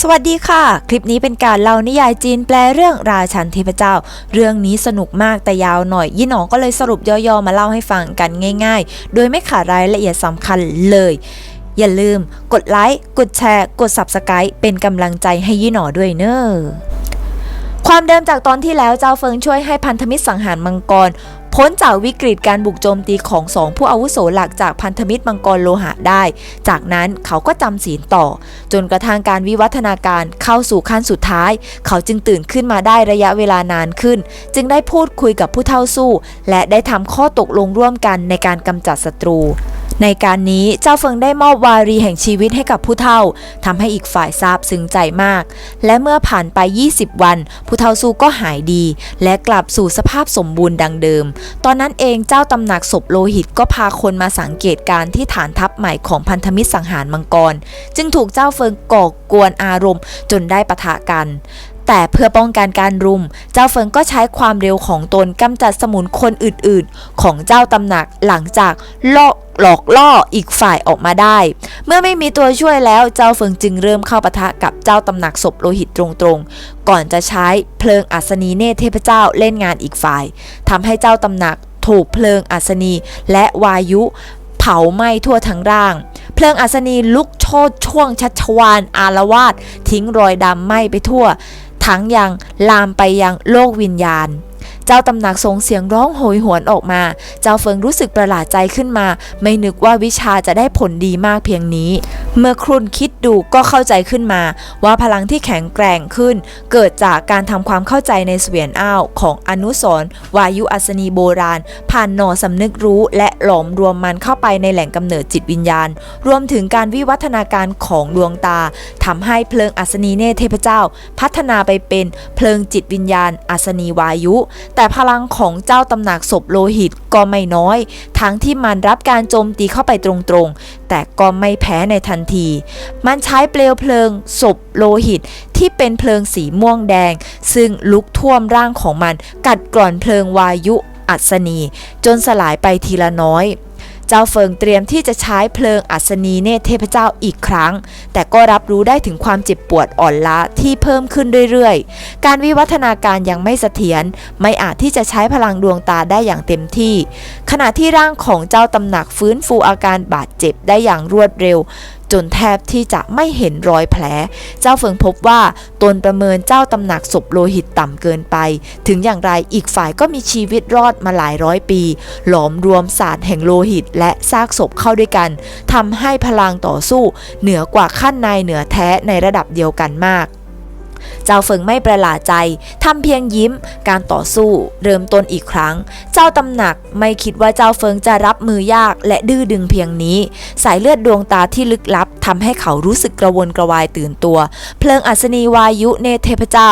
สวัสดีค่ะ คลิปนี้เป็นการเล่านิยายจีนแปลเรื่องราชันเทพเจ้า เรื่องนี้สนุกมากแต่ยาวหน่อยยี่หนอก็เลยสรุปย่อๆมาเล่าให้ฟังกันง่าย ๆ โดยไม่ขาดรายละเอียดสำคัญเลย อย่าลืมกดไลค์กดแชร์ กด Subscribe เป็นกำลังใจให้ยี่หนอด้วยเนอะความเดิมจากตอนที่แล้วเจ้าเฟิงช่วยให้พันธมิตรสังหารมังกร พ้นจากวิกฤตการบุกโจมตีของสองผู้อาวุโสหลักจากพันธมิตรมังกรโลหะได้ จากนั้นเขาก็จำศีลต่อ จนกระทั่งการวิวัฒนาการเข้าสู่ขั้นสุดท้าย เขาจึงตื่นขึ้นมาได้ระยะเวลานานขึ้น จึงได้พูดคุยกับผู้เท่าสู้ และได้ทำข้อตกลงร่วมกันในการกำจัดศัตรูในการนี้เจ้าเฟิงได้มอบวารีแห่งชีวิตให้กับผู้เฒ่าทำให้อีกฝ่ายซาบซึ้งใจมาก และเมื่อผ่านไป 20 วัน ผู้เฒ่าสู้ก็หายดี และกลับสู่สภาพสมบูรณ์ดังเดิมตอนนั้นเองเจ้าตำหนักศพโลหิตก็พาคนมาสังเกตการณ์ที่ฐานทัพใหม่ของพันธมิตรสังหารมังกร จึงถูกเจ้าเฟิงก่อกวนอารมณ์จนได้ปะทะกัน แต่เพื่อป้องกันการรุม เจ้าเฟิงก็ใช้ความเร็วของตนกำจัดสมุนคนอื่นๆ ของเจ้าตำหนักหลังจากล่อหลอกล่ออีกฝ่ายออกมาได้ เมื่อไม่มีตัวช่วยแล้วเจ้าเฟิงจึงเริ่มเข้าปะทะกับเจ้าตำหนักศพโลหิตตรงๆ ก่อนจะใช้เพลิงอัศนีเนตรเทพเจ้าเล่นงานอีกฝ่ายทำให้เจ้าตำหนักถูกเพลิงอัศนีและวายุเผาไหม้ทั่วทั้งร่าง เพลิงอัศนีลุกโชนช่วงชัชวานอารวาสทิ้งรอยดำไหม้ไปทั่ว ทั้งยังลามไปยังโลกวิญญาณ เจ้าตำหนักส่งเสียงร้องโหยหวนออกมา เจ้าเฟิงรู้สึกประหลาดใจขึ้นมา ไม่นึกว่าวิชาจะได้ผลดีมากเพียงนี้ เมื่อครุนคิดดูก็เข้าใจขึ้นมา ว่าพลังที่แข็งแกร่งขึ้น เกิดจากการทำความเข้าใจในเสวียนอ้าวของอนุสรวายุอัศนีโบราณ ผ่านหน่อสำนึกรู้ และหลอมรวมมันเข้าไปในแหล่งกำเนิดจิตวิญญาณ รวมถึงการวิวัฒนาการของดวงตาทำให้เพลิงอัศนีเนเทพเจ้า พัฒนาไปเป็นเพลิงจิตวิญญาณอัศนีวายุแต่พลังของเจ้าตำหนักศพโลหิตก็ไม่น้อย ทั้งที่มันรับการโจมตีเข้าไปตรงๆ แต่ก็ไม่แพ้ในทันที มันใช้เปลวเพลิงศพโลหิตที่เป็นเพลิงสีม่วงแดง ซึ่งลุกท่วมร่างของมัน กัดกร่อนเพลิงวายุอัศนี จนสลายไปทีละน้อย เจ้าเฟิงเตรียมที่จะใช้เพลิงอัศนีเนตเทพเจ้าอีกครั้ง แต่ก็รับรู้ได้ถึงความเจ็บปวดอ่อนล้าที่เพิ่มขึ้นเรื่อยๆ การวิวัฒนาการยังไม่เสถียรไม่อาจที่จะใช้พลังดวงตาได้อย่างเต็มที่ ขณะที่ร่างของเจ้าตำหนักฟื้นฟูอาการบาดเจ็บได้อย่างรวดเร็ว จนแทบที่จะไม่เห็นรอยแผล เจ้าเฟิงพบว่าตนประเมินเจ้าตำหนักศพโลหิตต่ำเกินไป ถึงอย่างไรอีกฝ่ายก็มีชีวิตรอดมาหลายร้อยปี หลอมรวมศาสตร์แห่งโลหิตและซากศพเข้าด้วยกันทำให้พลังต่อสู้ เหนือกว่าขั้นในเหนือแท้ในระดับเดียวกันมาก เจ้าเฟิงไม่ประหลาดใจทำเพียงยิ้ม การต่อสู้ เริ่มต้นอีกครั้ง เจ้าตำหนักไม่คิดว่าเจ้าเฟิงจะรับมือยากและดื้อดึงเพียงนี้ สายเลือดดวงตาที่ลึกลับทำให้เขารู้สึกกระวนกระวายตื่นตัว เพลิงอัศนีวายุเนเทพเจ้า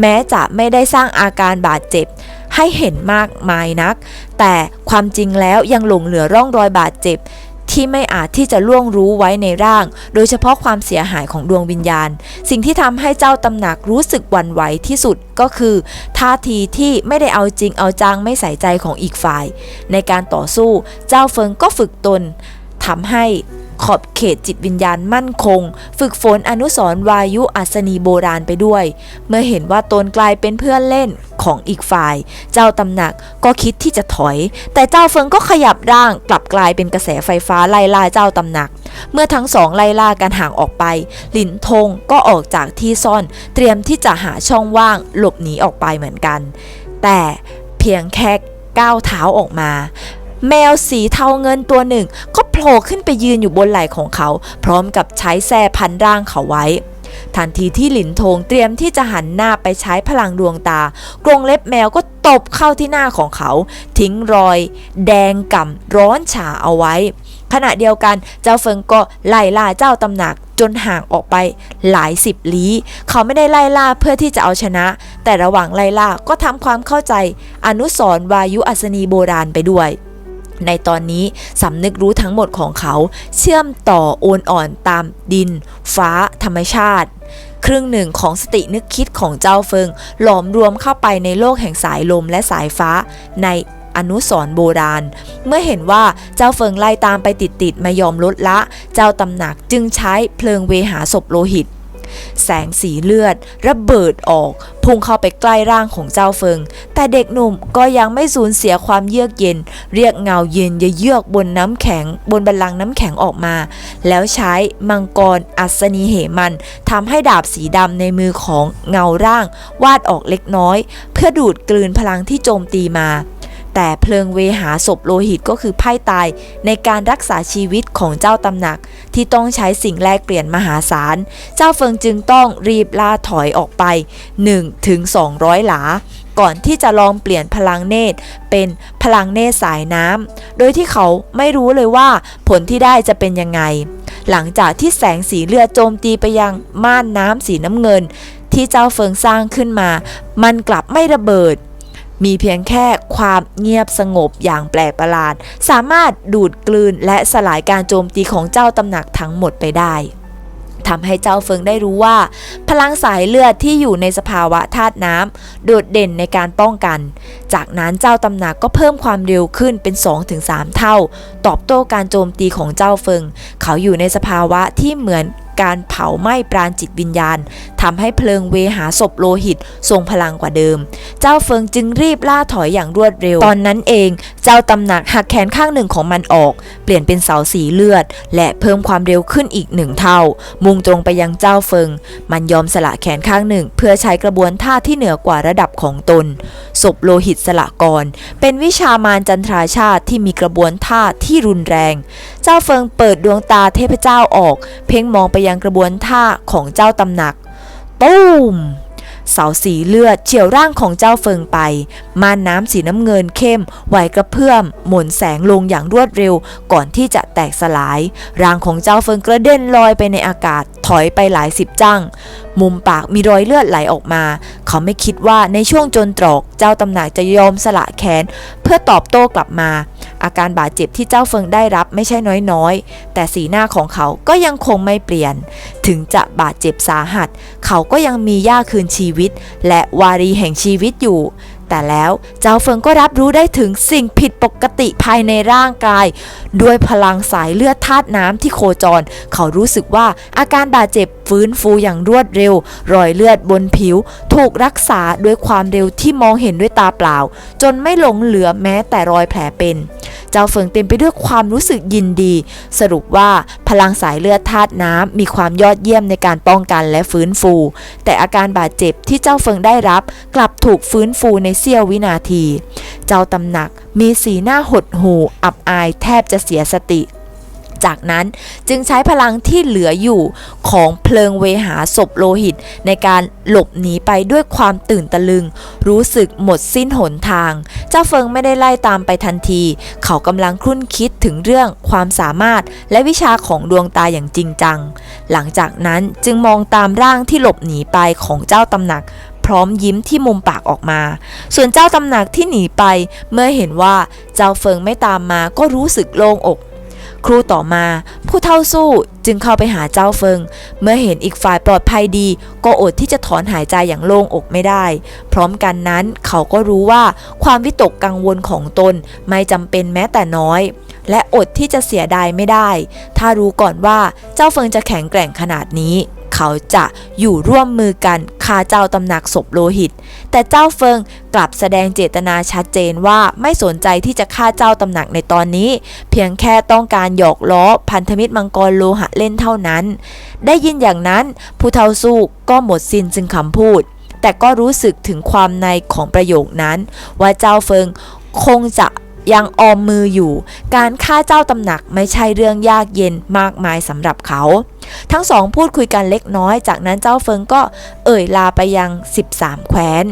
แม้จะไม่ได้สร้างอาการบาดเจ็บ ให้เห็นมากมายนัก แต่ความจริงแล้วยังหลงเหลือร่องรอยบาดเจ็บ ที่ไม่อาจที่จะล่วงรู้ไว้ในร่าง โดยเฉพาะความเสียหายของดวงวิญญาณ สิ่งที่ทำให้เจ้าตำหนักรู้สึกวันไหวที่สุดก็คือ ท่าทีที่ไม่ได้เอาจริงเอาจังไม่ใส่ใจของอีกฝ่าย ในการต่อสู้เจ้าเฟิงก็ฝึกตนทำให้ขอบเขตจิตวิญญาณมั่นคง ฝึกฝนอนุสรวายุอัศนีโบราณไปด้วย เมื่อเห็นว่าตนกลายเป็นเพื่อนเล่น ของอีกฝ่าย เจ้าตำหนักก็คิดที่จะถอย แต่เจ้าเฟิงก็ขยับร่างกลับกลายเป็นกระแสไฟฟ้าไล่ล่าเจ้าตำหนัก เมื่อทั้งสองไล่ล่ากันห่างออกไป หลินทงก็ออกจากที่ซ่อน เตรียมที่จะหาช่องว่างหลบหนีออกไปเหมือนกัน แต่เพียงแค่ก้าวเท้าออกมาแมวสีเทาเงินตัวหนึ่ง ก็โผล่ขึ้นไปยืนอยู่บนไหล่ของเขา พร้อมกับใช้แส้พันร่างเขาไว้ ทันทีที่หลินทงเตรียมที่จะหันหน้าไปใช้พลังดวงตากรงเล็บแมวก็ตบเข้าที่หน้าของเขา ทิ้งรอย แดงก่ำร้อนฉาเอาไว้ ขณะเดียวกันเจ้าเฟิงก็ไล่ล่าเจ้าตำหนักจนห่างออกไปหลายสิบลี้ เขาไม่ได้ไล่ล่าเพื่อที่จะเอาชนะ แต่ระหว่างไล่ล่าก็ทำความเข้าใจอนุสรวายุอัศนีโบราณไปด้วย ในตอนนี้สำนึกรู้ทั้งหมดของเขาเชื่อมต่อโอนอ่อนตามดิน ฟ้า ธรรมชาติ ครึ่งหนึ่งของสตินึกคิดของเจ้าเฟิง หลอมรวมเข้าไปในโลกแห่งสายลมและสายฟ้าในอนุสรโบราณ เมื่อเห็นว่าเจ้าเฟิงไล่ตามไปติดๆไม่ยอมลดละ เจ้าตำหนักจึงใช้เพลิงเวหาศพโลหิต แสงสีเลือด ระเบิดออก พุ่งเข้าไปใกล้ร่างของเจ้าเฟิง แต่เด็กหนุ่มก็ยังไม่สูญเสียความเยือกเย็น เรียกเงาเย็นเยือกบนน้ำแข็ง บนบัลลังน้ำแข็งออกมา แล้วใช้มังกรอัศนีเหมันทำให้ดาบสีดำในมือของเงาร่าง วาดออกเล็กน้อย เพื่อดูดกลืนพลังที่โจมตีมา แต่เพลิงเวหาศพโลหิตก็คือไพ่ตายในการรักษาชีวิตของเจ้าตำหนัก ที่ต้องใช้สิ่งแลกเปลี่ยนมหาศาล เจ้าเฟิงจึงต้องรีบล่าถอยออกไป1ถึง200หลา ก่อนที่จะลองเปลี่ยนพลังเนตร เป็นพลังเนตรสายน้ำโดยที่เขาไม่รู้เลยว่าผลที่ได้จะเป็นยังไง หลังจากที่แสงสีเลือดโจมตีไปยังม่านน้ำสีน้ำเงิน ที่เจ้าเฟิงสร้างขึ้นมา มันกลับไม่ระเบิด มีเพียงแค่ความเงียบสงบอย่างแปลกประหลาด สามารถดูดกลืนและสลายการโจมตีของเจ้าตำหนักทั้งหมดไปได้ทำให้เจ้าเฟิงได้รู้ว่า พลังสายเลือดที่อยู่ในสภาวะธาตุน้ำโดดเด่นในการป้องกัน จากนั้นเจ้าตำหนักก็เพิ่มความเร็วขึ้นเป็น 2-3 เท่า ตอบโต้การโจมตีของเจ้าเฟิง เขาอยู่ในสภาวะที่เหมือน การเผาไหม้ปราณจิตวิญญาณทำให้เพลิงเวหาศพโลหิต ทรงพลังกว่าเดิม เจ้าเฟิงจึงรีบล่าถอยอย่างรวดเร็ว ตอนนั้นเอง เจ้าตำหนักหักแขนข้างหนึ่งของมันออก เปลี่ยนเป็นเสาสีเลือด และเพิ่มความเร็วขึ้นอีกหนึ่งเท่า มุ่งตรงไปยังเจ้าเฟิง มันยอมสละแขนข้างหนึ่ง เพื่อใช้กระบวนท่าที่เหนือกว่าระดับของตนศพโลหิตสละกร เป็นวิชามารจันทราชาติที่มีกระบวนท่าที่รุนแรง เจ้าเฟิงเปิดดวงตาเทพเจ้าออก เพ่งมองไปยังกระบวนท่าของเจ้าตำหนักตูมเสาสีเลือดเฉียวร่างของเจ้าเฟิงไป ม่านน้ำสีน้ำเงินเข้มไหวกระเพื่อม หม่นแสงลงอย่างรวดเร็วก่อนที่จะแตกสลาย ร่างของเจ้าเฟิงกระเด็นลอยไปในอากาศถอยไปหลายสิบจังมุมปากมีรอยเลือดไหลออกมา เขาไม่คิดว่าในช่วงจนตรอกเจ้าตำหนักจะยอมสละแขน เพื่อตอบโต้กลับมา อาการบาดเจ็บที่เจ้าเฟิงได้รับไม่ใช่น้อยๆ แต่สีหน้าของเขาก็ยังคงไม่เปลี่ยน ถึงจะบาดเจ็บสาหัส เขาก็ยังมีย่าคืนชีวิต และวารีแห่งชีวิตอยู่ แต่แล้วเจ้าเฟิงก็รับรู้ได้ถึงสิ่งผิดปกติภายในร่างกาย ด้วยพลังสายเลือดธาตุน้ำที่โคจร เขารู้สึกว่าอาการบาดเจ็บฟื้นฟูอย่างรวดเร็ว รอยเลือดบนผิว ถูกรักษาด้วยความเร็วที่มองเห็นด้วยตาเปล่า จนไม่หลงเหลือแม้แต่รอยแผลเป็น เจ้าเฟิงเต็มไปด้วยความรู้สึกยินดี สรุปว่าพลังสายเลือดธาตุน้ำมีความยอดเยี่ยมในการป้องกันและฟื้นฟู แต่อาการบาดเจ็บที่เจ้าเฟิงได้รับ กลับถูกฟื้นฟูในเสี้ยววินาที เจ้าตำหนักมีสีหน้าหดหู่อับอายแทบจะเสียสติ จากนั้นจึงใช้พลังที่เหลืออยู่ของเพลิงเวหาศพโลหิต ในการหลบหนีไปด้วยความตื่นตะลึง รู้สึกหมดสิ้นหนทาง เจ้าเฟิงไม่ได้ไล่ตามไปทันที เขากำลังครุ่นคิดถึงเรื่องความสามารถและวิชาของดวงตาอย่างจริงจัง หลังจากนั้นจึงมองตามร่างที่หลบหนีไปของเจ้าตำหนักพร้อมยิ้มที่มุมปากออกมา ส่วนเจ้าตำหนักที่หนีไป เมื่อเห็นว่าเจ้าเฟิงไม่ตามมาก็รู้สึกโล่งอก ครู่ต่อมา ผู้เท่าสู้จึงเข้าไปหาเจ้าเฟิง เมื่อเห็นอีกฝ่ายปลอดภัยดี ก็อดที่จะถอนหายใจอย่างโล่งอกไม่ได้ พร้อมกันนั้นเขาก็รู้ว่าความวิตกกังวลของตนไม่จำเป็นแม้แต่น้อย และอดที่จะเสียดายไม่ได้ ถ้ารู้ก่อนว่าเจ้าเฟิงจะแข็งแกร่งขนาดนี้ เขาจะอยู่ร่วมมือกันฆ่าเจ้าตำหนักศพโลหิต แต่เจ้าเฟิงกลับแสดงเจตนาชัดเจนว่าไม่สนใจที่จะฆ่าเจ้าตำหนักในตอนนี้ เพียงแค่ต้องการหยอกล้อพันธมิตรมังกรโลหะเล่นเท่านั้น ได้ยินอย่างนั้นผู้เท่าสู้ก็หมดสิ้นซึ่งคำพูด แต่ก็รู้สึกถึงความในของประโยคนั้น ว่าเจ้าเฟิงคงจะยังออมมืออยู่ การฆ่าเจ้าตำหนักไม่ใช่เรื่องยากเย็นมากมายสำหรับเขา ทั้งสองพูดคุยกันเล็กน้อย จากนั้นเจ้าเฟิงก็เอ่ยลาไปยัง 13 แคว้น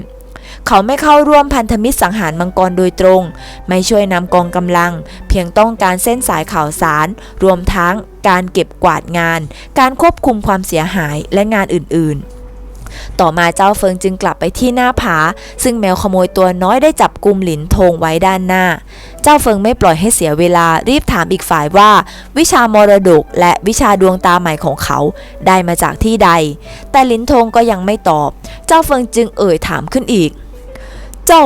เขาไม่เข้าร่วมพันธมิตรสังหารมังกรโดยตรง ไม่ช่วยนำกองกำลัง เพียงต้องการเส้นสายข่าวสาร รวมทั้งการเก็บกวาดงาน การควบคุมความเสียหายและงานอื่นๆ ต่อมาเจ้าเฟิงจึงกลับไปที่หน้าผา ซึ่งแมวขโมยตัวน้อยได้จับกุมหลินทงไว้ด้านหน้า เจ้าเฟิงไม่ปล่อยให้เสียเวลารีบถามอีกฝ่ายว่า วิชามรดกและวิชาดวงตาใหม่ของเขา ได้มาจากที่ใด แต่หลินทงก็ยังไม่ตอบ เจ้าเฟิงจึงเอ่ยถามขึ้นอีก เจ้า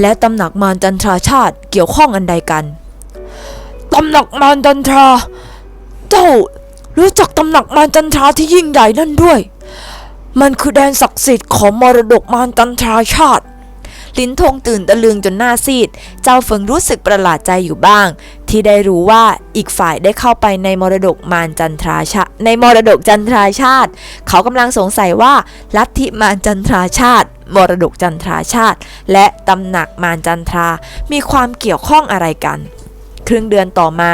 และตำหนักมารจันทราชาติเกี่ยวข้องอันใดกันตำหนักมารจันทรา เจ้ารู้จักตำหนักมารจันทราที่ยิ่งใหญ่นั่นด้วย มันคือแดนศักดิ์สิทธิ์ของมรดกมารจันทราชาติ ลิ้นทงตื่นตะลึงจนหน้าซีด เจ้าเฟิงรู้สึกประหลาดใจอยู่บ้าง ที่ได้รู้ว่าอีกฝ่ายได้เข้าไปในมรดกมารจันทราชาในมรดกจันทราชาติ เขากำลังสงสัยว่าลัทธิมารจันทราชาติ มรดกจันทราชาติ และตำหนักมารจันทรา มีความเกี่ยวข้องอะไรกัน ครึ่งเดือนต่อมา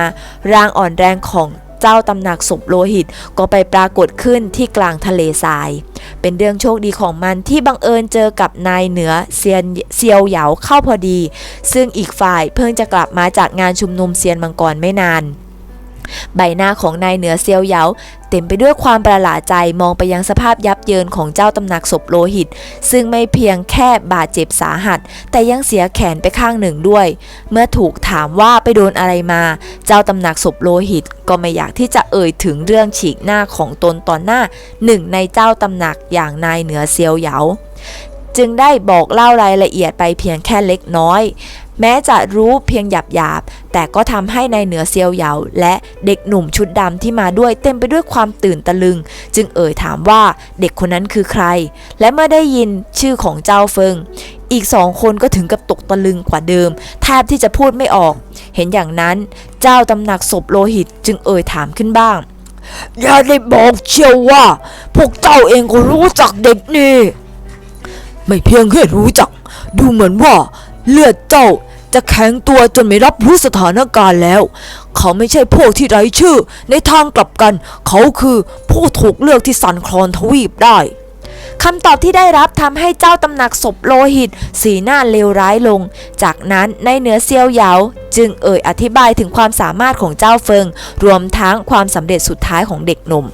ร่างอ่อนแรงของ เจ้าตำหนักศพโลหิตก็ไปปรากฏขึ้นที่กลางทะเลทราย เป็นเรื่องโชคดีของมันที่บังเอิญเจอกับนายเหนือเซียนเซียวเหยาเข้าพอดี ซึ่งอีกฝ่ายเพิ่งจะกลับมาจากงานชุมนุมเซียนมังกรไม่นาน ใบหน้าของนายเหนือเซียวเหยาเต็มไปด้วยความประหลาดใจมองไปยังสภาพยับเยินของเจ้าตำหนักศพโลหิต ซึ่งไม่เพียงแค่บาดเจ็บสาหัส แต่ยังเสียแขนไปข้างหนึ่งด้วย เมื่อถูกถามว่าไปโดนอะไรมา เจ้าตำหนักศพโลหิต ก็ไม่อยากที่จะเอ่ยถึงเรื่องฉีกหน้าของตนต่อหน้าหนึ่งในเจ้าตำหนักอย่างนายเหนือเซียวเหยาจึงได้บอกเล่ารายละเอียดไปเพียงแค่เล็กน้อย แม้จะรู้เพียงหยาบหยาบๆแต่ก็ทำให้ในายเหนือเซียวเหยาและเด็กหนุ่มชุดดำที่มาด้วยเต็มไปด้วยความตื่นตะลึง จึงเอ่ยถามว่าเด็กคนนั้นคือใคร และเมื่อได้ยินชื่อของเจ้าเฟิง อีกสองคนก็ถึงกับตกตะลึงกว่าเดิมแทบที่จะพูดไม่ออก เห็นอย่างนั้นเจ้าตำหนักศพโลหิตจึงเอ่ยถามขึ้นบ้างอย่าได้บอกเชียวว่า พวกเจ้าเองก็รู้จักเด็กนี่ ไม่เพียงแค่รู้จัก ดูเหมือนว่า เลือดเจ้าจะแข็งตัวจนไม่รับรู้สถานการณ์แล้ว เขาไม่ใช่พวกที่ไร้ชื่อ ในทางกลับกัน เขาคือผู้ถูกเลือกที่สั่นคลอนทวีปได้คำตอบที่ได้รับทำให้เจ้าตำหนักศพโลหิต สีหน้าเลวร้ายลง จากนั้นในเหนือเซียวเหยาจึงเอ่ยอธิบายถึงความสามารถของเจ้าเฟิง รวมทั้งความสำเร็จสุดท้ายของเด็กหนุ่ม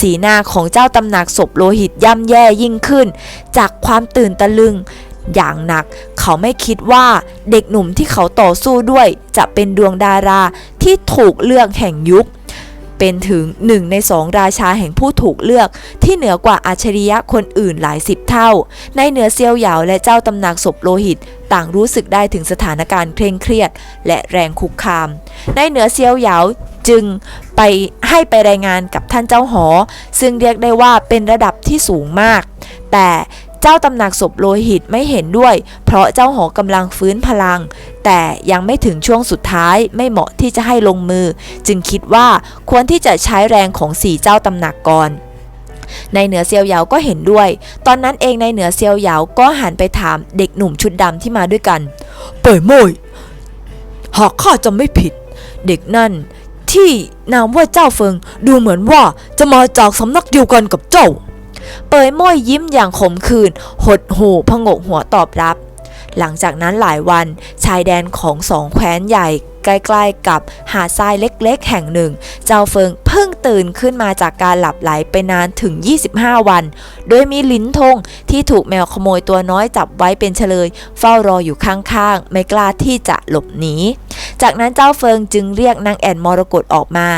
สีหน้าของเจ้าตำหนักศพโลหิตย่ำแย่ยิ่งขึ้น จากความตื่นตะลึงอย่างหนัก เขาไม่คิดว่าเด็กหนุ่มที่เขาต่อสู้ด้วยจะเป็นดวงดาราที่ถูกเลือกแห่งยุค เป็นถึงหนึ่งในสองราชาแห่งผู้ถูกเลือก ที่เหนือกว่าอัจฉริยะคนอื่นหลายสิบเท่า ในเหนือเซียวเหยาและเจ้าตำหนักศพโลหิต ต่างรู้สึกได้ถึงสถานการณ์เคร่งเครียด และแรงคุกคาม ในเหนือเซียวเหยาจึงไปให้ไปรายงานกับท่านเจ้าหอ ซึ่งเรียกได้ว่าเป็นระดับที่สูงมาก แต่ เจ้าตำหนักศพโลหิตไม่เห็นด้วย เพราะเจ้าหอกำลังฟื้นพลัง แต่ยังไม่ถึงช่วงสุดท้ายไม่เหมาะที่จะให้ลงมือ จึงคิดว่าควรที่จะใช้แรงของสี่เจ้าตำหนักก่อนในเหนือเซียวเหยาก็เห็นด้วย ตอนนั้นเองในเหนือเซียวเหยาก็หันไปถามเด็กหนุ่มชุดดำที่มาด้วยกัน เป่ยโมยหากข้าจะไม่ผิด เด็กนั่น ที่นามว่าเจ้าเฟิงดูเหมือนว่าจะมาจากสำนักเดียวกันกับเจ้า เปยโม่ยยิ้มอย่างขมขื่นหดหูพงกหัวตอบรับ หลังจากนั้นหลายวันชายแดนของสองแคว้นใหญ่ใกล้ๆกับหาดทรายเล็กๆ แห่งหนึ่ง เจ้าเฟิงเพิ่งตื่นขึ้นมาจากการหลับไหลไปนานถึง 25 วัน โดยมีลิ้นทงที่ถูกแมวขโมยตัวน้อยจับไว้เป็นเฉลย เฝ้ารออยู่ข้างๆ ไม่กล้าที่จะหลบหนี จากนั้นเจ้าเฟิงจึงเรียกนางแอนมรกตออกมา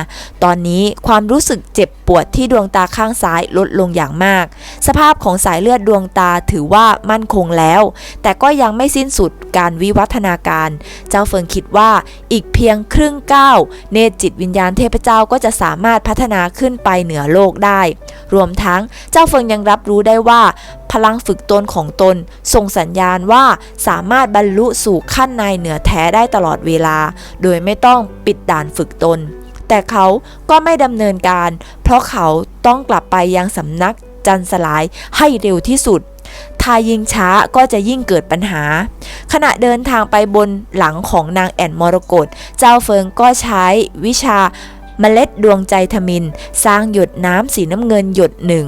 ตอนนี้ความรู้สึกเจ็บปวดที่ดวงตาข้างซ้ายลดลงอย่างมาก สภาพของสายเลือดดวงตาถือว่ามั่นคงแล้ว แต่ก็ยังไม่สิ้นสุดการวิวัฒนาการ เจ้าเฟิงคิดว่าอีกเพียงครึ่งก้าวเนตรจิตวิญญาณเทพเจ้าก็จะสามารถพัฒนาขึ้นไปเหนือโลกได้ รวมทั้งเจ้าเฟิงยังรับรู้ได้ว่า พลังฝึกตนของตน ส่งสัญญาณว่าสามารถบรรลุสู่ขั้นในเหนือแท้ได้ตลอดเวลา โดยไม่ต้องปิดด่านฝึกตน แต่เขาก็ไม่ดำเนินการ เพราะเขาต้องกลับไปยังสำนักจันสลายให้เร็วที่สุด ถ้ายิ่งช้าก็จะยิ่งเกิดปัญหา ขณะเดินทางไปบนหลังของนางแอนมรกตเจ้าเฟิงก็ใช้วิชาเมล็ดดวงใจทมิน สร้างหยดน้ำสีน้ำเงินหยดหนึ่ง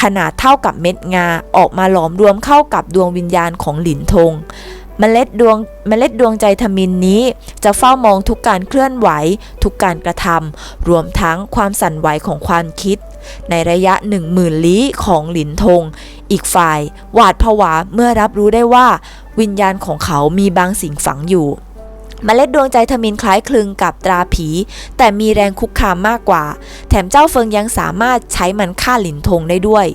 ขนาดเท่ากับเม็ดงาออกมาหลอมรวมเข้ากับดวงวิญญาณของหลินทงเมล็ดดวงเมล็ดดวงใจทมินนี้ จะเฝ้ามองทุกการเคลื่อนไหว ทุกการกระทำรวมทั้งความสั่นไหวของความคิด ในระยะหนึ่งหมื่นลี้ของหลินทง อีกฝ่าย หวาดผวาเมื่อรับรู้ได้ว่า วิญญาณของเขามีบางสิ่งฝังอยู่เมล็ดดวงใจทมินคล้ายคลึงกับตราผี แต่มีแรงคุกคามมากกว่า แถมเจ้าเฟิงยังสามารถใช้มันฆ่าหลินทงได้ด้วย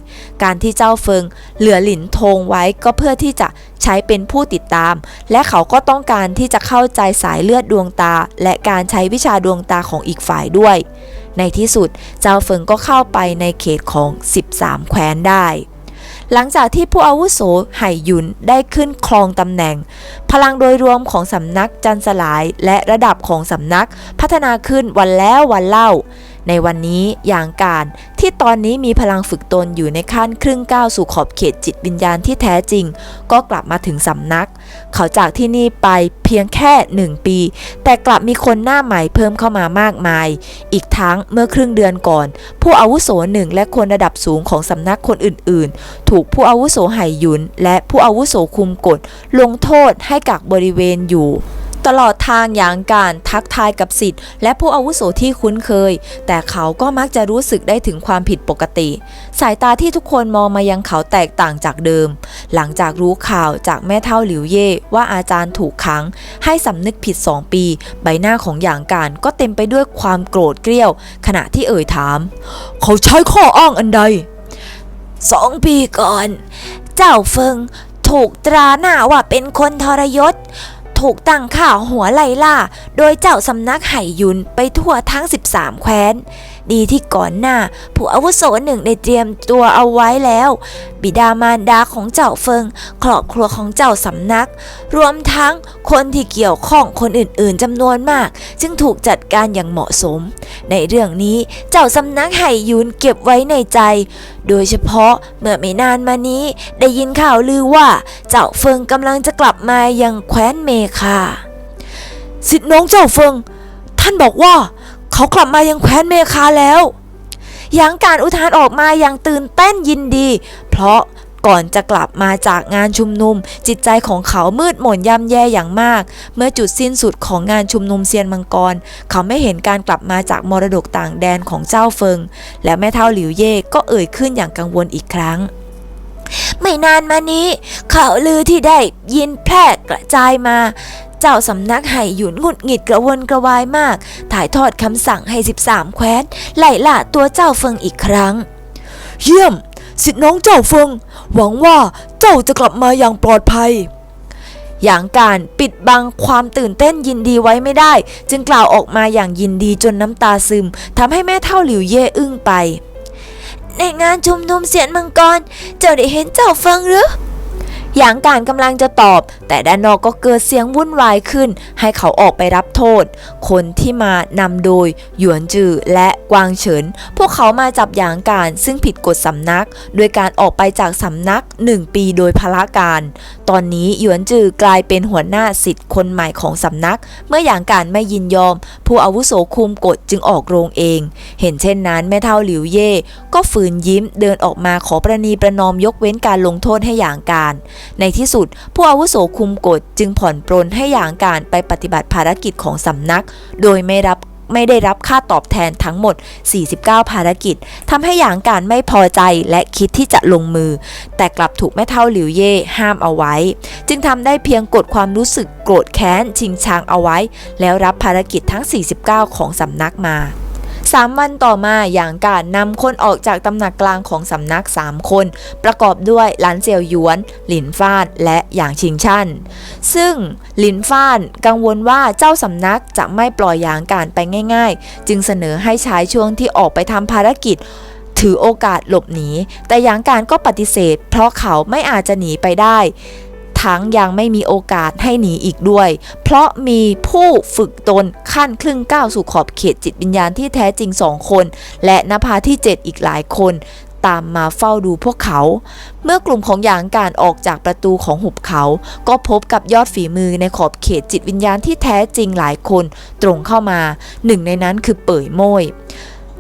การที่เจ้าเฟิงเหลือหลินทงไว้ก็เพื่อที่จะใช้เป็นผู้ติดตาม และเขาก็ต้องการที่จะเข้าใจสายเลือดดวงตา และการใช้วิชาดวงตาของอีกฝ่ายด้วย ในที่สุดเจ้าเฟิงก็เข้าไปในเขตของ 13 แคว้นได้ หลังจากที่ผู้อาวุโสไห่หยุนได้ขึ้นครองตำแหน่ง ลังโดยรวมของสำนักจันสลายและระดับของสำนักพัฒนาขึ้นวันแล้ววันเล่า ในวันนี้อย่างการที่ตอนนี้มีพลังฝึกตนอยู่ในขั้นครึ่งก้าวสู่ขอบเขตจิตวิญญาณที่แท้จริง ก็กลับมาถึงสำนัก เขาจากที่นี่ไปเพียงแค่หนึ่งปี แต่กลับมีคนหน้าใหม่เพิ่มเข้ามามากมาย อีกทั้งเมื่อครึ่งเดือนก่อน ผู้อาวุโสหนึ่งและคนระดับสูงของสำนักคนอื่น ๆ ถูกผู้อาวุโสไหหยุนและผู้อาวุโสคุมกฎลงโทษให้กักบริเวณอยู่ ตลอดทางอย่างการทักทายกับสิทธิ์ และผู้อาวุโสที่คุ้นเคย แต่เขาก็มักจะรู้สึกได้ถึงความผิดปกติ สายตาที่ทุกคนมองมายังเขาแตกต่างจากเดิม หลังจากรู้ข่าวจากแม่เท่าหลิวเย่ว่าอาจารย์ถูกขัง ให้สำนึกผิดสองปี ใบหน้าของอย่างการก็เต็มไปด้วยความโกรธเกรี้ยว ขณะที่เอ่ยถาม เขาใช้ข้ออ้างอันใดสองปีก่อน เจ้าเฟิง ถูกตราหน้าว่าเป็นคนทรยศ ถูกตั้งข่าวหัวไล่ล่า โดยเจ้าสำนักไห่หยุนไปทั่วทั้ง 13 แคว้น ดีที่ก่อนหน้า ผู้อาวุโสหนึ่งได้เตรียมตัวเอาไว้แล้ว บิดามารดาของเจ้าเฟิงครอบครัวของเจ้าสำนัก รวมทั้งคนที่เกี่ยวข้องคนอื่นๆจำนวนมาก จึงถูกจัดการอย่างเหมาะสม ในเรื่องนี้เจ้าสำนักไห่หยุนเก็บไว้ในใจ โดยเฉพาะเมื่อไม่นานมานี้ได้ยินข่าวลือว่าเจ้าเฟิงกำลังจะกลับมายังแคว้นเมคาสิทธิ์น้องเจ้าเฟิง ท่านบอกว่า เขากลับมายังแคว้นเมคาแล้วยังการอุทานออกมาอย่างตื่นเต้นยินดี เพราะก่อนจะกลับมาจากงานชุมนุม จิตใจของเขามืดหม่นย่ำแย่อย่างมาก เมื่อจุดสิ้นสุดของงานชุมนุมเซียนมังกร เขาไม่เห็นการกลับมาจากมรดกต่างแดนของเจ้าเฟิง และแม่เท่าหลิวเย่ก็เอ่ยขึ้นอย่างกังวลอีกครั้ง ไม่นานมานี้ข่าวลือที่ได้ยินแพร่กระจายมา จ้าสำนักไห่หยุนหงุดหงิดกระวนกระวายมาก ถ่ายทอดคำสั่งให้ 13 แคว้นไล่ล่าตัวเจ้าเฟิงอีกครั้ง เยี่ยม สิทธิน้องเจ้าเฟิง หวังว่าเจ้าจะกลับมาอย่างปลอดภัยอย่างการปิดบังความตื่นเต้นยินดีไว้ไม่ได้ จึงกล่าวออกมาอย่างยินดีจนน้ำตาซึมทำให้แม่เท่าหลิวเย่อึ้งไป ในงานชุมนุมเสียนมังกร เจ้าได้เห็นเจ้าเฟิงหรือ อย่างการกำลังจะตอบ แต่ด้านนอกก็เกิดเสียงวุ่นวายขึ้น ให้เขาออกไปรับโทษ คนที่มานำโดย หยวนจือและกวางเฉิน พวกเขามาจับหยางการซึ่งผิดกฎสำนัก โดยการออกไปจากสำนัก 1 ปีโดยพละการตอนนี้หยวนจือกลายเป็นหัวหน้าสิทธิ์คนใหม่ของสำนัก เมื่อหยางการไม่ยินยอม ผู้อาวุโสคุมกฎจึงออกโรงเอง เห็นเช่นนั้นแม่เท่าหลิวเย่ก็ฝืนยิ้มเดินออกมาขอประนีประนอมยกเว้นการลงโทษให้หยางการ ในที่สุด ผู้อาวุโสคุมกฎจึงผ่อนปรนให้หยางการไปปฏิบัติภารกิจของสำนัก โดยไม่รับ ไม่ได้รับค่าตอบแทนทั้งหมด 49 ภารกิจทำให้หยางการไม่พอใจและคิดที่จะลงมือ แต่กลับถูกแม่เท่าหลิวเย่ห้ามเอาไว้ จึงทำได้เพียงกดความรู้สึกโกรธแค้นชิงชังเอาไว้ แล้วรับภารกิจทั้ง 49 ของสำนักมา สามวันต่อมาอย่างการนำคนออกจากตำหนักกลางของสำนัก 3 คน ประกอบด้วยหลานเซียวหยวน หลินฟาน และหยางชิงชันซึ่งหลินฟานกังวลว่าเจ้าสำนักจะไม่ปล่อยหยางการไปง่าย ๆ จึงเสนอให้ใช้ช่วงที่ออกไปทำภารกิจถือโอกาสหลบหนี แต่หยางการก็ปฏิเสธ เพราะเขาไม่อาจจะหนีไปได้ ทั้งยังไม่มีโอกาสให้หนีอีกด้วย เพราะมีผู้ฝึกตนขั้นครึ่งก้าวสู่ขอบเขตจิตวิญญาณที่แท้จริงสองคน และนภาที่ 7 อีกหลายคนตามมาเฝ้าดูพวกเขา เมื่อกลุ่มของหยางการออกจากประตูของหุบเขา ก็พบกับยอดฝีมือในขอบเขตจิตวิญญาณที่แท้จริงหลายคนตรงเข้ามา หนึ่งในนั้นคือเป่ยโม่ย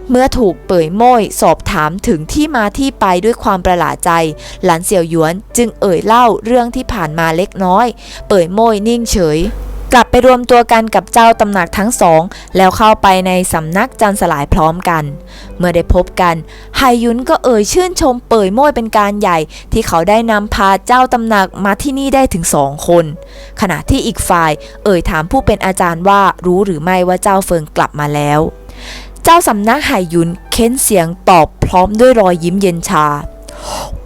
เมื่อถูกเป่ยโม่ยสอบถามถึงที่มาที่ไปด้วยความประหลาดใจ หลานเสี่ยวหยวนจึงเอ่ยเล่าเรื่องที่ผ่านมาเล็กน้อย เป่ยโม่ยนิ่งเฉยกลับไปรวมตัวกันกับเจ้าตำหนักทั้งสอง แล้วเข้าไปในสำนักจันสลายพร้อมกัน เมื่อได้พบกันไฮยุนก็เอ่ยชื่นชมเป่ยโม่ยเป็นการใหญ่ ที่เขาได้นำพาเจ้าตำหนักมาที่นี่ได้ถึงสองคน ขณะที่อีกฝ่ายเอ่ยถามผู้เป็นอาจารย์ว่ารู้หรือไม่ว่าเจ้าเฟิงกลับมาแล้ว เจ้าสำนักไหหยุนเค้นเสียงตอบพร้อมด้วยรอยยิ้มเย็นชา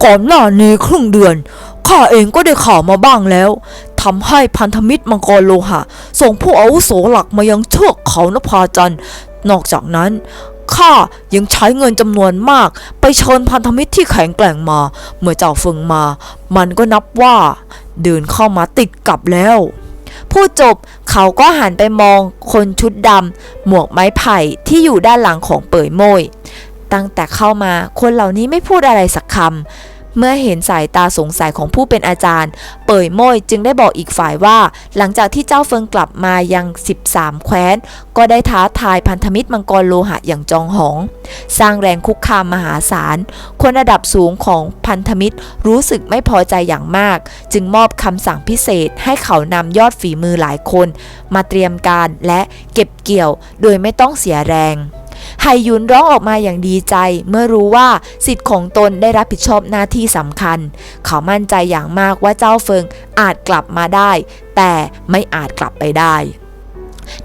ก่อนหน้านี้ครึ่งเดือนข้าเองก็ได้ข่าวมาบ้างแล้วทำให้พันธมิตรมังกรโลหะ ส่งผู้อาวุโสหลักมายังเทือกเขานภาจันทร์นอกจากนั้นข้ายังใช้เงินจำนวนมาก ไปเชิญพันธมิตรที่แข็งแกร่งมา เมื่อเจ้าเฟิงมา มันก็นับว่า เดินเข้ามาติดกับแล้วพูดจบ เขาก็หันไปมองคนชุดดำหมวกไม้ไผ่ที่อยู่ด้านหลังของเปิยโมย ตั้งแต่เข้ามาคนเหล่านี้ไม่พูดอะไรสักคำ เมื่อเห็นสายตาสงสัยของผู้เป็นอาจารย์ เป่ยโมยจึงได้บอกอีกฝ่ายว่า หลังจากที่เจ้าเฟิงกลับมายัง 13 แคว้น ก็ได้ท้าทายพันธมิตรมังกรโลหะอย่างจองหอง สร้างแรงคุกคามมหาศาล คนระดับสูงของพันธมิตรรู้สึกไม่พอใจอย่างมาก จึงมอบคำสั่งพิเศษให้เขานำยอดฝีมือหลายคน มาเตรียมการและเก็บเกี่ยวโดยไม่ต้องเสียแรง ไฮยุนร้องออกมาอย่างดีใจ เมื่อรู้ว่าสิทธิ์ของตนได้รับผิดชอบหน้าที่สำคัญ เขามั่นใจอย่างมากว่าเจ้าเฟิงอาจกลับมาได้ แต่ไม่อาจกลับไปได้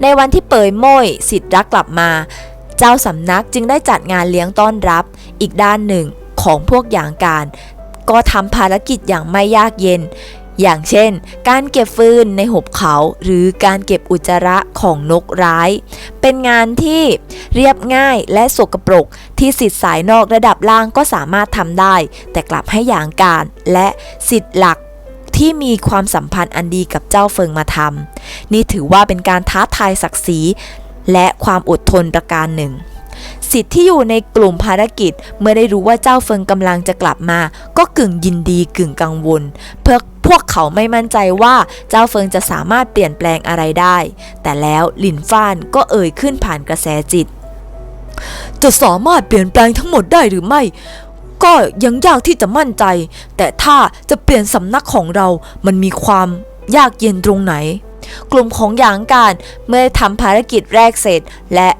ในวันที่เปยโม่ยสิทธิ์รักกลับมา เจ้าสำนักจึงได้จัดงานเลี้ยงต้อนรับ อีกด้านหนึ่งของพวกอย่างการ ก็ทำภารกิจอย่างไม่ยากเย็น อย่างเช่น การเก็บฟืนในหุบเขาหรือการเก็บอุจจาระของนกร้าย เป็นงานที่เรียบง่ายและสกปรกที่สิทธิ์สายนอกระดับล่างก็สามารถทำได้ แต่กลับให้อย่างการและสิทธิ์หลักที่มีความสัมพันธ์อันดีกับเจ้าเฟิงมาทำนี่ถือว่าเป็นการท้าทายศักดิ์ศรีและความอดทนประการหนึ่ง สิทธิ์ที่อยู่ในกลุ่มภารกิจเมื่อได้รู้ว่าเจ้าเฟิงกำลังจะกลับมา ก็กึ่งยินดีกึ่งกังวล เพื่อ พวกเขาไม่มั่นใจว่าเจ้าเฟิงจะสามารถเปลี่ยนแปลงอะไรได้ แต่แล้วหลินฟานก็เอ่ยขึ้นผ่านกระแสจิต จะสามารถเปลี่ยนแปลงทั้งหมดได้หรือไม่ ก็ยังยากที่จะมั่นใจ แต่ถ้าจะเปลี่ยนสำนักของเรา มันมีความยากเย็นตรงไหน กลุ่มของหยางการเมื่อทำภารกิจแรกเสร็จ และ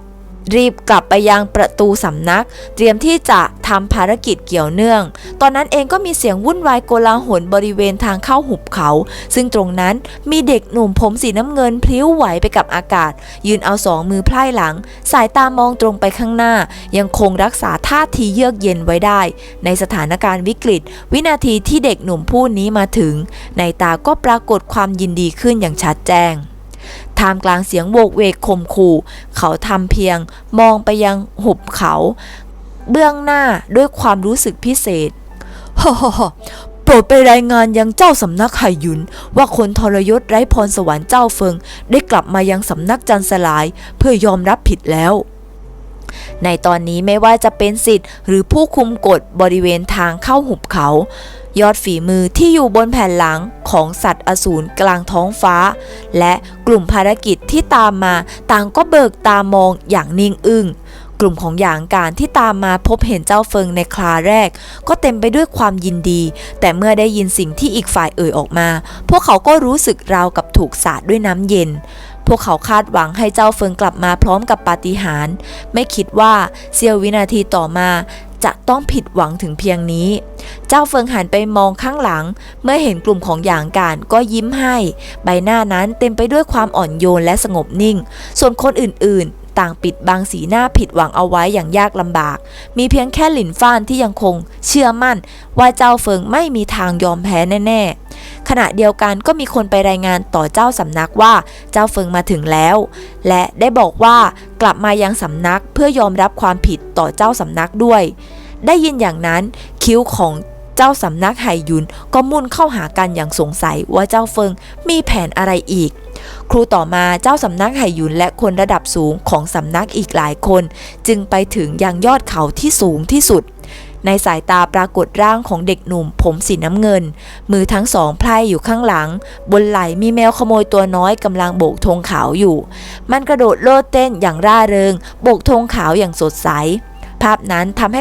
รีบกลับไปยังประตูสำนัก เตรียมที่จะทำภารกิจเกี่ยวเนื่อง ตอนนั้นเองก็มีเสียงวุ่นวายโกลาหลบริเวณทางเข้าหุบเขา ซึ่งตรงนั้นมีเด็กหนุ่มผมสีน้ำเงินพลิ้วไหวไปกับอากาศ ยืนเอาสองมือไพร่หลัง สายตามองตรงไปข้างหน้า ยังคงรักษาท่าทีเยือกเย็นไว้ได้ ในสถานการณ์วิกฤต วินาทีที่เด็กหนุ่มผู้นี้มาถึง ในตาก็ปรากฏความยินดีขึ้นอย่างชัดแจ้ง ท่ามกลางเสียงโวกเวกข่มขู่ เขาทำเพียงมองไปยังหุบเขา เบื้องหน้าด้วยความรู้สึกพิเศษฮ่าฮ่าฮ่าโปรดไปรายงานยังเจ้าสำนักไหหยุน ว่าคนทรยศไร้พรสวรรค์เจ้าเฟิง ได้กลับมายังสำนักจันสลาย เพื่อยอมรับผิดแล้วในตอนนี้ไม่ว่าจะเป็นสิทธิ์หรือผู้คุมกฎบริเวณทางเข้าหุบเขา ยอดฝีมือที่อยู่บนแผ่นหลังของสัตว์อสูรกลางท้องฟ้า และกลุ่มภารกิจที่ตามมาต่างก็เบิกตามองอย่างนิ่งอึ้งกลุ่มของหยางการที่ตามมาพบเห็นเจ้าเฟิงในคลาแรก ก็เต็มไปด้วยความยินดี แต่เมื่อได้ยินสิ่งที่อีกฝ่ายเอ่ยออกมา พวกเขาก็รู้สึกราวกับถูกสาดด้วยน้ำเย็น พวกเขาคาดหวังให้เจ้าเฟิงกลับมาพร้อมกับปาฏิหาริย์ไม่คิดว่าเสี้ยววินาทีต่อมา จะต้องผิดหวังถึงเพียงนี้ เจ้าเฟิงหันไปมองข้างหลัง เมื่อเห็นกลุ่มของหยางการก็ยิ้มให้ ใบหน้านั้นเต็มไปด้วยความอ่อนโยนและสงบนิ่ง ส่วนคนอื่นๆ ต่างปิดบังสีหน้าผิดหวังเอาไว้อย่างยากลำบาก มีเพียงแค่หลินฟ้านที่ยังคง เชื่อมั่นว่าเจ้าเฟิงไม่มีทางยอมแพ้แน่ๆ ขณะเดียวกันก็มีคนไปรายงานต่อเจ้าสำนักว่าเจ้าเฟิงมาถึงแล้ว และได้บอกว่ากลับมายังสำนักเพื่อยอมรับความผิดต่อเจ้าสำนักด้วย ได้ยินอย่างนั้นคิ้วของเจ้าสำนักไหยุนก็มุ่นเข้าหากันอย่างสงสัยว่าเจ้าเฟิงมีแผนอะไรอีก ครูต่อมาเจ้าสำนักไหหยุนและคนระดับสูงของสำนักอีกหลายคน จึงไปถึงยังยอดเขาที่สูงที่สุด ในสายตาปรากฏร่างของเด็กหนุ่ม ผมสีน้ำเงิน มือทั้งสองไพร่อยู่ข้างหลัง บนไหลมีแมวขโมยตัวน้อยกำลังโบกธงขาวอยู่ มันกระโดดโลดเต้นอย่างร่าเริง โบกธงขาวอย่างสดใส ภาพนั้นทำให้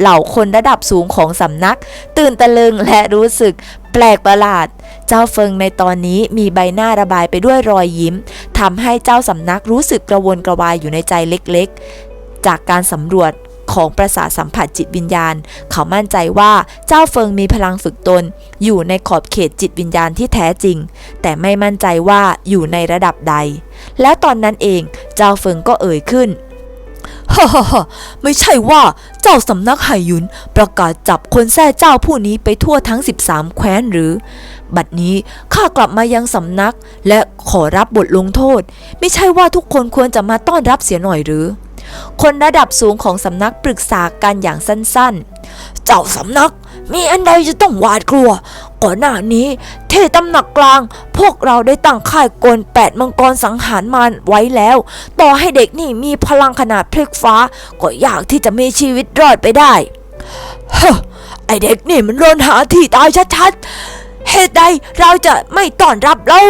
เหล่าคนระดับสูงของสำนัก ตื่นตะลึงและรู้สึกแปลกประหลาด เจ้าเฟิงในตอนนี้มีใบหน้าระบายไปด้วยรอยยิ้มทำให้เจ้าสำนักรู้สึกกระวนกระวายอยู่ในใจเล็กๆ จากการสำรวจ ของประสาทสัมผัสจิตวิญญาณ เขามั่นใจว่าเจ้าเฟิงมีพลังฝึกตน อยู่ในขอบเขตจิตวิญญาณที่แท้จริง แต่ไม่มั่นใจว่าอยู่ในระดับใด แล้วตอนนั้นเองเจ้าเฟิงก็เอ่ยขึ้นฮ่าฮ่าฮ่าไม่ใช่ว่าเจ้าสำนักไหหยุน ประกาศจับคนแท้เจ้าผู้นี้ไปทั่วทั้ง 13 แคว้นหรือ บัดนี้ข้ากลับมายังสำนักและขอรับบทลงโทษ ไม่ใช่ว่าทุกคนควรจะมาต้อนรับเสียหน่อยหรือ คนระดับสูงของสำนักปรึกษากันอย่างสั้นๆ เจ้าสำนักมีอันใดจะต้องหวาดกลัว ก่อนหน้านี้เทตำหนักกลาง พวกเราได้ตั้งค่ายกลแปดมังกรสังหารมารไว้แล้ว ต่อให้เด็กนี่มีพลังขนาดพลิกฟ้า ก็ยากที่จะมีชีวิตรอดไปได้เฮ้อไอเด็กนี่มันรนหาที่ตายชัดๆเหตุใดเราจะไม่ต้อนรับเล่า